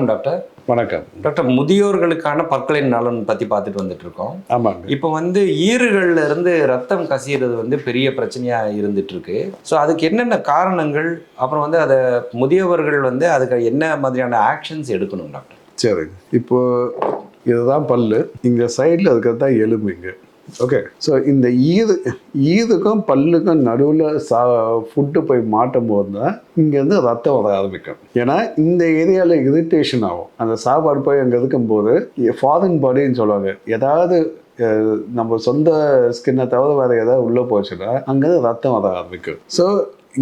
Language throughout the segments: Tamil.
வணக்கம் டாக்டர். வணக்கம். டாக்டர் முதியோர்களுக்கான பற்களின் நலன் பற்றி பார்த்துட்டு வந்துட்டு இருக்கோம் ஆமாங்க. இப்போ வந்து ஈறுகள்ல இருந்து ரத்தம் கசியறது வந்து பெரிய பிரச்சனையா இருந்துட்டு இருக்கு ஸோ அதுக்கு என்னென்ன காரணங்கள்? அப்புறம் வந்து அதை முதியவர்கள் வந்து அதுக்கு என்ன மாதிரியான ஆக்ஷன்ஸ் எடுக்கணும் டாக்டர்? சரி இப்போ இதுதான் பல்லு. இங்க சைடில் இருக்கிறது தான் எலும்புங்க. ஓகே ஸோ இந்த ஈது ஈதுக்கும் பல்லுக்கும் நடுவில் சா ஃபுட்டு போய் மாட்டும் போது தான் இங்கேருந்து ரத்தம் வர ஆரம்பிக்கும். ஏன்னா இந்த ஏரியாவில் இரிட்டேஷன் ஆகும். அந்த சாப்பாடு போய் அங்கே இருக்கும்போது ஃபாரின் பாடின்னு சொல்லுவாங்க. ஏதாவது நம்ம சொந்த ஸ்கின்னை தவிர வேறு ஏதாவது உள்ளே போச்சுன்னா அங்கேருந்து ரத்தம் வர ஆரம்பிக்கும். ஸோ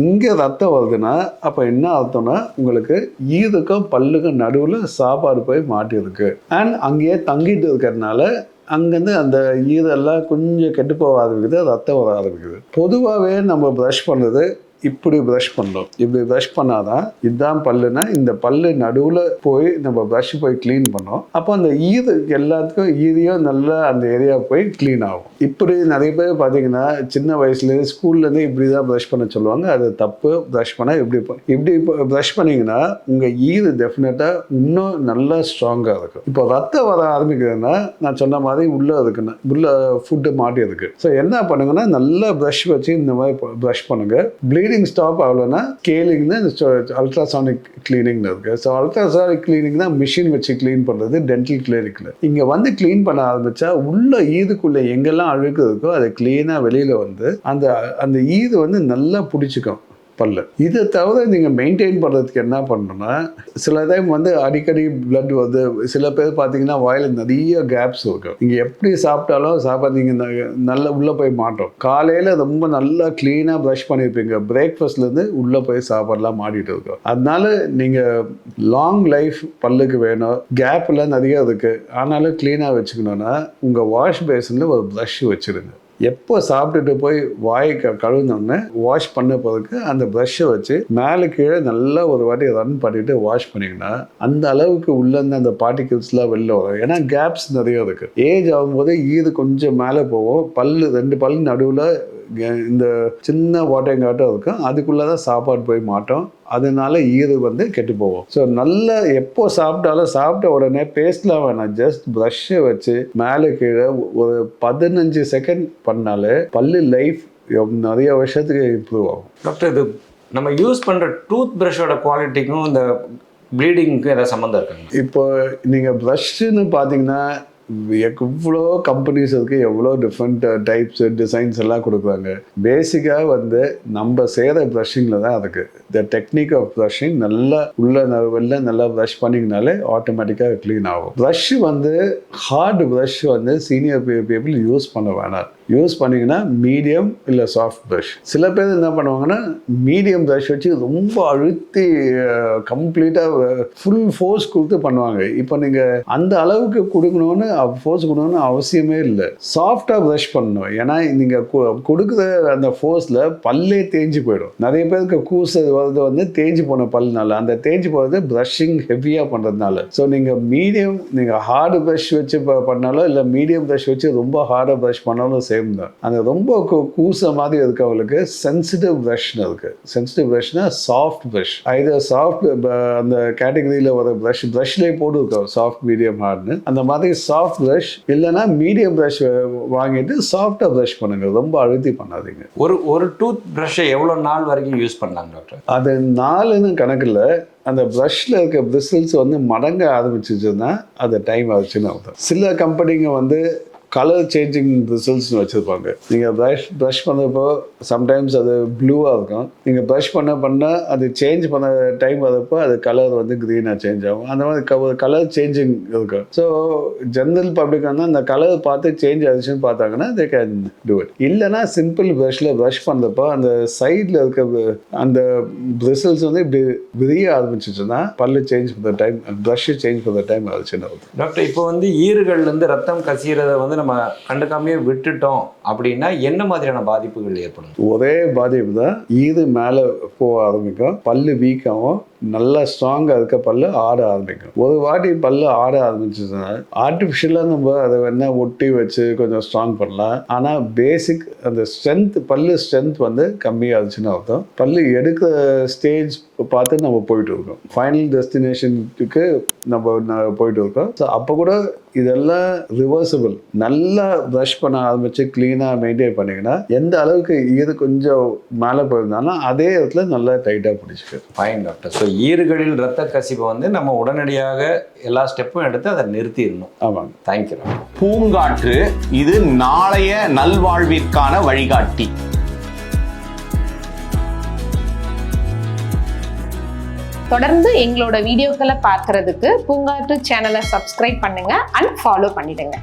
இங்கே ரத்தம் வருதுன்னா அப்போ என்ன அர்த்தம்னா உங்களுக்கு ஈதுக்கும் பல்லுக்கும் நடுவில் சாப்பாடு போய் மாட்டியிருக்கு. அண்ட் அங்கேயே தங்கிட்டு இருக்கிறதுனால அங்கேருந்து அந்த ஈரெல்லாம் கொஞ்சம் கெட்டு போக ஆரம்பிக்குது ரத்தம் வர ஆரம்பிக்குது பொதுவாகவே நம்ம ப்ரஷ் பண்ணுறது இப்படி ப்ரஷ் பண்ணுறோம் இப்படி ப்ரஷ் பண்ணாதான் இதுதான் பல்லுனா இந்த பல்லு நடுவில் போய் நம்ம ப்ரஷ் போய் க்ளீன் பண்ணோம். அப்போ அந்த ஈது எல்லாத்துக்கும் ஈதியும் நல்லா அந்த ஏரியா போய் க்ளீன் ஆகும். இப்படி நிறைய பேர் பார்த்தீங்கன்னா சின்ன வயசுலேருந்து ஸ்கூல்லேருந்து இப்படி தான் ப்ரஷ் பண்ண சொல்லுவாங்க. அது தப்பு ப்ரஷ் பண்ணால் இப்படி இப்படி ப்ரஷ் பண்ணிங்கன்னா உங்கள் ஈது டெஃபினட்டாக இன்னும் நல்லா ஸ்ட்ராங்காக இருக்கும். இப்போ ரத்தம் வர ஆரம்பிக்குதுன்னா நான் சொன்ன மாதிரி உள்ளே இருக்குன்னு உள்ள ஃபுட்டு மாட்டி இருக்கு ஸோ என்ன பண்ணுங்கன்னா நல்லா ப்ரஷ் வச்சு இந்த மாதிரி ப்ரஷ் பண்ணுங்கள் பண்ணுங்க. ப்ளீடிங் ஸ்டாப் ஆகலன்னா இந்த அல்ட்ராசானிக் கிளீனிங்னு இருக்குது ஸோ அல்ட்ராசானிக் கிளீனிங் தான் மிஷின் வச்சு க்ளீன் பண்ணுறது டென்டல் கிளினிக்கில் இங்கே வந்து க்ளீன் பண்ண ஆரம்பித்தா உள்ள ஈதுக்குள்ளே எங்கெல்லாம் அழுக்கு இருக்கோ அதை க்ளீனாக வெளியில் வந்து அந்த அந்த ஈது வந்து நல்லா பிடிச்சிக்கும். பல்லு இதை தவிர நீங்கள் மெயின்டைன் பண்ணுறதுக்கு என்ன பண்ணணும்னா சில டைம் வந்து அடிக்கடி பிளட் வந்து சில பேர் பார்த்தீங்கன்னா வாயில் நிறைய கேப்ஸ் இருக்கும். நீங்கள் எப்படி சாப்பிட்டாலும் சாப்பாடு நீங்கள் நல்லா உள்ளே போய் மாட்டோம். காலையில் ரொம்ப நல்லா க்ளீனாக ப்ரஷ் பண்ணியிருப்பீங்க பிரேக்ஃபாஸ்ட்லேருந்து உள்ளே போய் சாப்பாடுலாம் மாட்டிட்டு இருக்கும். அதனால நீங்கள் லாங் லைஃப் பல்லுக்கு வேணும். கேப்லாம் நிறைய இருக்குது ஆனாலும் க்ளீனாக வச்சுக்கணுன்னா உங்கள் வாஷ் பேசனில் ஒரு ப்ரஷ் வச்சுருங்க. எப்போ சாப்பிட்டுட்டு போய் வாயை க கழுவுனோடனே வாஷ் பண்ண பிறகு அந்த ப்ரஷ்ஷை வச்சு மேலே கீழே நல்லா ஒரு வாட்டி ரன் பண்ணிட்டு வாஷ் பண்ணிங்கன்னா அந்த அளவுக்கு உள்ளேருந்து அந்த பார்ட்டிகிள்ஸ்லாம் வெளில வரும். ஏன்னா கேப்ஸ் நிறைய இருக்குது ஏஜ் ஆகும்போது ஈது கொஞ்சம் மேலே போகும். பல்லு ரெண்டு பல்லு நடுவில் இந்த சின்ன ஓட்டைங்காட்டம் இருக்கும். அதுக்குள்ளே தான் சாப்பாடு போய் மாட்டோம். அதனால ஈது வந்து கெட்டு போகும் ஸோ நல்லா எப்போ சாப்பிட்டாலும் சாப்பிட்ட உடனே பேஸ்ட்லாம் வேணாம் ஜஸ்ட் ப்ரஷ்ஷை வச்சு மேலே கீழே ஒரு பதினஞ்சு செகண்ட் பண்ணாலே பல்லு லைஃப் நிறைய வருஷத்துக்கு இம்ப்ரூவ் ஆகும். டாக்டர் இது நம்ம யூஸ் பண்ணுற டூத் ப்ரஷோட குவாலிட்டிக்கும் இந்த ப்ளீடிங்க்கும் ஏதாவது சம்மந்தம் இருக்காங்க இப்போ நீங்கள் ப்ரஷ்ஷுன்னு பார்த்தீங்கன்னா எவ்வளோ கம்பெனிஸ் இருக்குது எவ்வளோ டிஃப்ரெண்ட் டைப்ஸ் டிசைன்ஸ் எல்லாம் கொடுக்குறாங்க. பேசிக்காக வந்து நம்ம செய்கிற ப்ரஷிங்கில் தான் இருக்குது த டெக்னிக் ஆஃப் ப்ரஷிங் நல்லா உள்ள வெளில நல்லா ப்ரஷ் பண்ணிங்கனாலே ஆட்டோமேட்டிக்காக க்ளீன் ஆகும். ப்ரஷ் வந்து ஹார்டு ப்ரஷ் வந்து சீனியர் பீப்புள் யூஸ் பண்ண வேணாம். யூஸ் பண்ணிங்கன்னா மீடியம் இல்லை சாஃப்ட் ப்ரஷ் சில பேர் என்ன பண்ணுவாங்கன்னா மீடியம் ப்ரஷ் வச்சு ரொம்ப அழுத்தி கம்ப்ளீட்டாக ஃபுல் ஃபோர்ஸ் கொடுத்து பண்ணுவாங்க. இப்போ நீங்கள் அந்த அளவுக்கு கொடுக்கணும்னு ஃபோர்ஸ் கொடுக்கணும்னு அவசியமே இல்லை. சாஃப்டாக ப்ரஷ் பண்ணணும். ஏன்னா நீங்கள் கொடுக்குற அந்த ஃபோர்ஸில் பல்லே தேஞ்சு போயிடும். நிறைய பேருக்கு கூசு வர்றது வந்து தேஞ்சு போன பல்னால. அந்த தேஞ்சு போகிறது ப்ரஷிங் ஹெவியாக பண்ணுறதுனால ஸோ நீங்கள் மீடியம் நீங்கள் ஹார்டு ப்ரஷ் வச்சு ப- பண்ணாலும் இல்லை மீடியம் ப்ரஷ் வச்சு ரொம்ப ஹார்டாக ப்ரஷ் பண்ணாலும் சரி சேம் தான் அந்த ரொம்ப கூச மாதிரி இருக்கவங்களுக்கு சென்சிட்டிவ் ப்ரஷ்னு இருக்குது சென்சிட்டிவ் ப்ரஷ்னா சாஃப்ட் ப்ரஷ் இது சாஃப்ட் அந்த கேட்டகரியில் வர ப்ரஷ் ப்ரஷ்லேயே போட்டு இருக்கோம் சாஃப்ட் மீடியம் ஹார்ட்னு அந்த மாதிரி சாஃப்ட் ப்ரஷ் இல்லைன்னா மீடியம் ப்ரஷ் வாங்கிட்டு சாஃப்டாக ப்ரஷ் பண்ணுங்க. ரொம்ப அழுத்தி பண்ணாதீங்க. ஒரு ஒரு டூத் ப்ரஷ்ஷை எவ்வளோ நாள் வரைக்கும் யூஸ் பண்ணலாம் டாக்டர் அது நாலுன்னு கணக்கில் அந்த ப்ரஷ்ல இருக்க பிரிசில்ஸ் வந்து மடங்க ஆரம்பிச்சிச்சுன்னா அது டைம் ஆச்சுன்னு அர்த்தம். சில கம்பெனிங்க வந்து கலர் சேஞ்சிங் ரிசல்ட்ஸ்னு வச்சுருப்பாங்க. நீங்கள் ப்ரஷ் ப்ரஷ் பண்ணுறப்போ சம்டைம்ஸ் அது ப்ளூவாக இருக்கும். நீங்கள் ப்ரஷ் பண்ண பண்ண அது சேஞ்ச் பண்ண டைம் வரப்போ அது கலர் வந்து க்ரீனாக சேஞ்ச் ஆகும். அந்த மாதிரி கலர் சேஞ்சிங் இருக்கும். ஸோ ஜென்ரல் பப்ளிக் வந்து அந்த கலர் பார்த்து சேஞ்ச் ஆச்சுன்னு பார்த்தாங்கன்னா தே கேன் டூ இட் இல்லைன்னா சிம்பிள் ப்ரஷில் ப்ரஷ் பண்ணுறப்போ அந்த சைடில் இருக்க அந்த ரிசல்ட்ஸ் வந்து இப்படி விரிய ஆரம்பிச்சிச்சுன்னா பல்லு சேஞ்ச் பண்ணுற டைம் ப்ரஷ் சேஞ்ச் பண்ணுற டைம் ஆச்சுன்னு டாக்டர் இப்போ வந்து ஈறுகள்லேருந்து ரத்தம் கசிகிறத வந்து நம்ம கண்டுக்காமையே விட்டுட்டோம் அப்படின்னா என்ன மாதிரியான பாதிப்புகள் ஏற்படும்? ஒரே பாதிப்பு தான் இது மேலே போக ஆரம்பிக்கும். பல்லு வீக்காகும் நல்லா ஸ்ட்ராங்காக இருக்க பல்லு ஆட ஆரம்பிக்கும். ஒரு வாட்டி பல்லு ஆட ஆரம்பிச்சிச்சுன்னா ஆர்டிஃபிஷியலாக நம்ம அதை வேணா ஒட்டி வச்சு கொஞ்சம் ஸ்ட்ராங் பண்ணலாம். ஆனால் பேசிக் அந்த ஸ்ட்ரென்த் பல்லு ஸ்ட்ரென்த் வந்து கம்மியாகுச்சுன்னு அர்த்தம். பல்லு எடுக்கிற ஸ்டேஜ் பார்த்து நம்ம போயிட்டு இருக்கோம். ஃபைனல் டெஸ்டினேஷனுக்கு நம்ம போயிட்டு இருக்கோம். ஸோ அப்போ கூட இதெல்லாம் ரிவர்சபிள் நல்லா ப்ரஷ் பண்ண ஆரம்பித்து க்ளீனாக மெயின்டைன் பண்ணிங்கன்னா எந்த அளவுக்கு இது கொஞ்சம் மேலே போயிருந்தாலும் அதே இடத்துல நல்லா டைட்டாக பிடிச்சிக்கு ஃபைன் டாக்டர் ஸோ ஈறுகளில் ரத்த கசிவை வந்து நம்ம உடனடியாக எல்லா ஸ்டெப்பும் எடுத்து அதை நிறுத்திடணும். ஆமாங்க. தேங்க்யூ பூங்காற்று இது நாளைய நல்வாழ்விற்கான வழிகாட்டி. தொடர்ந்து எங்களோட வீடியோக்களை பார்க்கறதுக்கு பூங்காற்று சேனலை சப்ஸ்கிரைப் பண்ணுங்க அண்ட் ஃபாலோ பண்ணிடுங்க.